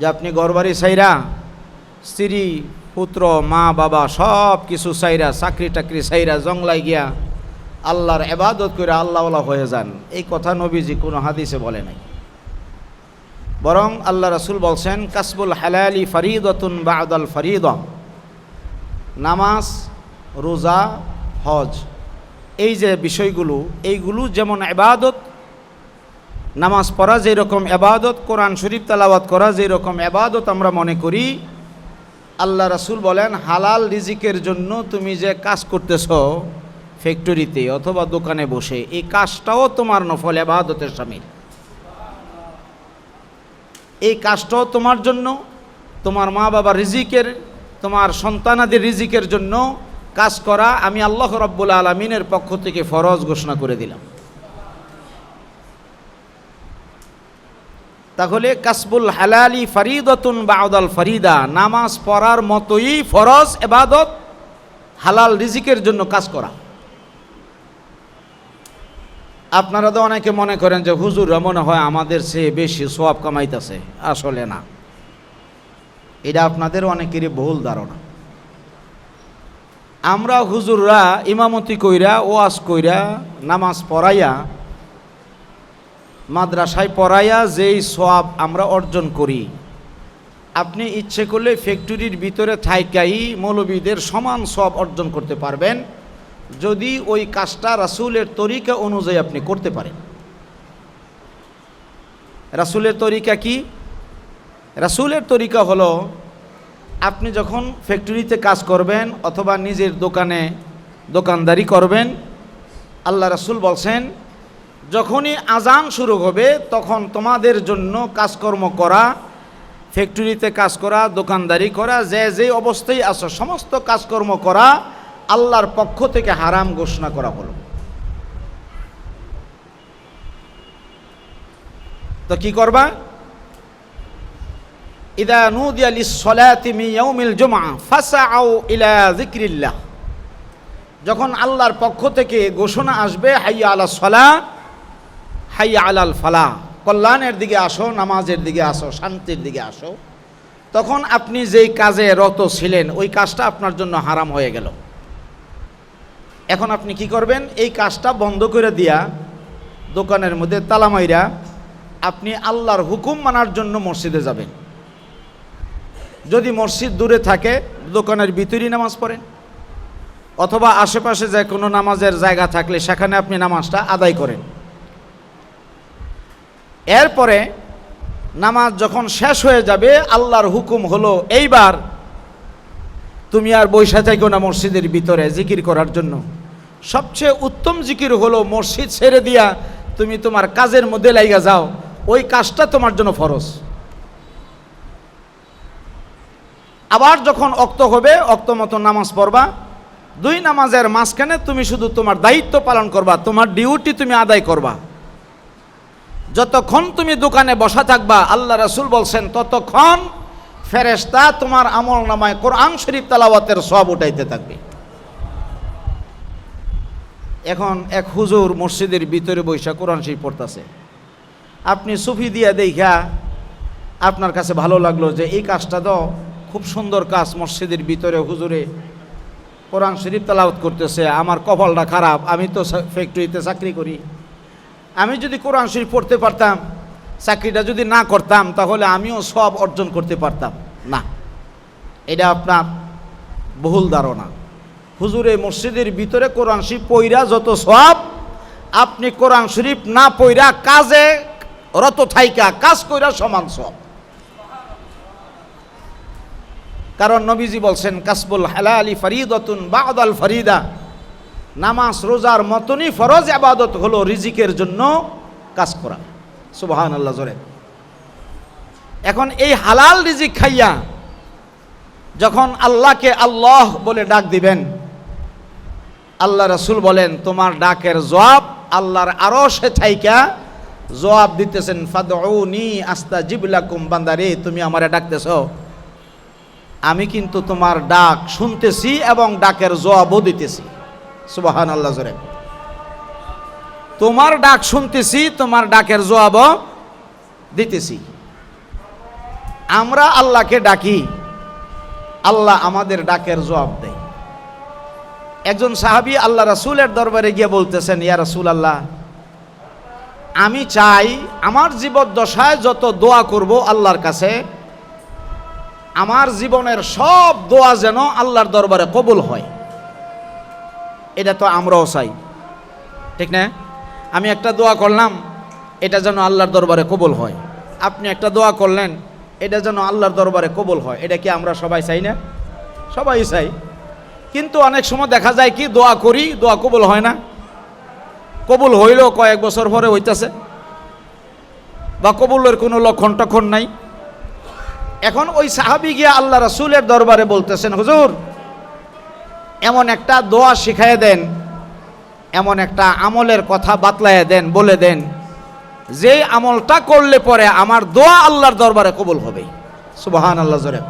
যে আপনি ঘরবাড়ি সাইরা, স্ত্রী, পুত্র, মা, বাবা সব কিছু সাইরা, চাকরি টাকরি সাইরা জংলায় গিয়া আল্লাহর এবাদত করে আল্লাহওয়ালা হয়ে যান। এই কথা নবীজি কোনো হাদিসে বলে নাই। বরং আল্লাহ রাসুল বলছেন, কাসবুল হালালি ফরিদতুন বাদাল ফরিদ। নামাজ, রোজা, হজ, এই যে বিষয়গুলো, এইগুলো যেমন এবাদত নামাজ পড়া যেরকম এবাদত কোরআন শরীফ তালাবাদ করা যেরকম এবাদত আমরা মনে করি, আল্লাহ রাসুল বলেন, হালাল রিজিকের জন্য তুমি যে কাজ করতেছ ফ্যাক্টরিতে অথবা দোকানে বসে, এই কাজটাও তোমার নফল এবাদতের সামিল। এই কাজটাও তোমার জন্য, তোমার মা বাবা রিজিকের, তোমার সন্তানাদের রিজিকের জন্য কাজ করা আমি আল্লাহ রব্বুল আলমিনের পক্ষ থেকে ফরজ ঘোষণা করে দিলাম। তাহলে কাসবুল হালালি ফরিদতুন বাউদাল ফরিদা, নামাজ পড়ার মতোই ফরজ এবাদত, হালাল রিজিকের জন্য কাজ করা। আপনারা তো অনেকে মনে করেন যে হুজুর মনে হয় আমাদের চেয়ে বেশি সোয়াব কামাইতেছে। আসলে না। এটা আপনাদের অনেকেরই ভুল ধারণা। আমরা হুজুররা ইমামতি কইরা, ওয়াজ কইরা, নামাজ পড়াইয়া মাদ্রাসায় পড়াইয়া যেই সব আমরা অর্জন করি, আপনি ইচ্ছে করলে ফ্যাক্টরির ভিতরে থাইকাই মৌলবীদের সমান সব অর্জন করতে পারবেন, যদি ওই কাজটা রাসুলের তরিকা অনুযায়ী আপনি করতে পারেন। রাসুলের তরিকা কি? রাসুলের তরিকা হলো, আপনি যখন ফ্যাক্টরিতে কাজ করবেন অথবা নিজের দোকানে দোকানদারি করবেন, আল্লাহ রাসুল বলছেন যখনই আজান শুরু হবে, তখন তোমাদের জন্য কাজকর্ম করা, ফ্যাক্টরিতে কাজ করা, দোকানদারি করা, যে যে অবস্থায় আসো সমস্ত কাজকর্ম করা আল্লাহর পক্ষ থেকে হারাম ঘোষণা করা হলো। তো কি করবা? ইদা নুদিয়া লিসসালাতি মি ইয়াউমিল জুমআ, ফাসআউ ইলা যিকরিল্লাহ। যখন আল্লাহর পক্ষ থেকে ঘোষণা আসবে, হাইয়া আলা সলা হাইয়া আলাল ফালা। কল্যাণের দিকে আসো, নামাজের দিকে আসো, শান্তির দিকে আসো। তখন আপনি যেই কাজে রত ছিলেন, ওই কাজটা আপনার জন্য হারাম হয়ে গেল। এখন আপনি কি করবেন? এই কাজটা বন্ধ করে দিয়া দোকানের মধ্যে তালামাইরা আপনি আল্লাহর হুকুম মানার জন্য মসজিদে যাবেন। যদি মসজিদ দূরে থাকে, দোকানের ভিতরেই নামাজ পড়েন। অথবা আশেপাশে যে কোনো নামাজের জায়গা থাকলে সেখানে আপনি নামাজটা আদায় করেন। এরপরে নামাজ যখন শেষ হয়ে যাবে, আল্লাহর হুকুম হলো, এইবার তুমি আর বৈশা থেকো না মসজিদের ভিতরে জিকির করার জন্য। সবচেয়ে উত্তম জিকির হলো, মসজিদ ছেড়ে দিয়া তুমি তোমার কাজের মধ্যে লাইগা যাও। ওই কাজটা তোমার জন্য ফরজ। আবার যখন অক্ত হবে, অক্ত মতো নামাজ পড়বা। দুই নামাজের মাঝখানে তুমি শুধু তোমার দায়িত্ব পালন করবা, তোমার ডিউটি তুমি আদায় করবা। যতক্ষণ তুমি দোকানে বসা থাকবা, আল্লাহ রসুল বলছেন, ততক্ষণ ফেরেস্তা তোমার আমল নামায় কোরআন শরীফ তালাওয়াতের সব উঠাইতে থাকবে। এখন এক হুজুর মসজিদের ভিতরে বৈশা কোরআন শরীফ পড়তেছে। আপনি সুফি দিয়া দেখা আপনার কাছে ভালো লাগল যে, এই কাজটা তো খুব সুন্দর কাজ, মসজিদের ভিতরে হুজুরে কোরআন শরীফ তালাওয়াত করতেছে, আমার কপালটা খারাপ, আমি তো ফ্যাক্টরিতে চাকরি করি। আমি যদি কোরআন শরীফ পড়তে পারতাম, চাকরিটা যদি না করতাম, তাহলে আমিও সব অর্জন করতে পারতাম। না। এটা আপনার বহুল ধারণা। হুজুরে মসজিদের ভিতরে কোরআন শরীফ পইরা যত সব, আপনি কোরআন শরীফ না পইরা কাজে রত থাইকা, কাজ কইরা সমান সব। কারণ নবীজি বলছেন, কাসবুল হালালি ফরিদতুন বাদাল ফরিদা। নামাজ, রোজার মতনই ফরজ, আবাদত হলো রিজিকের জন্য কাজ করা। সুবাহান আল্লাহ জোরে। এখন এই হালাল রিজিক খাইয়া যখন আল্লাহকে আল্লাহ বলে ডাক দিবেন, আল্লাহ রসুল বলেন, তোমার ডাকের জবাব আল্লাহর আরও সে জবাব দিতেছেন, ফাদউনি আস্তা জিবলাকুম বান্দারে, তুমি আমারে ডাকতেছ। আমি কিন্তু তোমার ডাক শুনতেছি এবং ডাকের জবাবও দিতেছি। সুবাহান আল্লাহ জোরে। তোমার ডাক শুনতেছি, তোমার ডাকের জবাব দিতেছি। আমরা আল্লাহকে ডাকি, আল্লাহ আমাদের ডাকের জবাব দেয়। একজন সাহাবী আল্লাহ রাসুলের দরবারে গিয়ে বলতেছেন, ইয়া রাসুল আল্লাহ আমি চাই আমার জীবদ্দশায় যত দোয়া করব আল্লাহর কাছে, আমার জীবনের সব দোয়া যেন আল্লাহর দরবারে কবুল হয়। এটা তো আমরাও চাই। ঠিক না? আমি একটা দোয়া করলাম, এটা যেন আল্লাহর দরবারে কবুল হয়। আপনি একটা দোয়া করলেন, এটা যেন আল্লাহর দরবারে কবুল হয়। এটা কি আমরা সবাই চাই না? সবাই চাই। কিন্তু অনেক সময় দেখা যায় কি, দোয়া করি, দোয়া কবুল হয় না। কবুল হইলেও কয়েক বছর পরে হইতেছে। বা কবুলের কোনো লক্ষণ টক্ষণ নাই। এখন ওই সাহাবি গিয়া আল্লাহ রাসূলের দরবারে বলতেছেন, হুজুর এমন একটা দোয়া শিখাইয়ে দেন, এমন একটা আমলের কথা বাতলাইয়া দেন, বলে দেন যে আমলটা করলে পরে আমার দোয়া আল্লাহর দরবারে কবুল হবে। সুবাহান আল্লাহ জোরে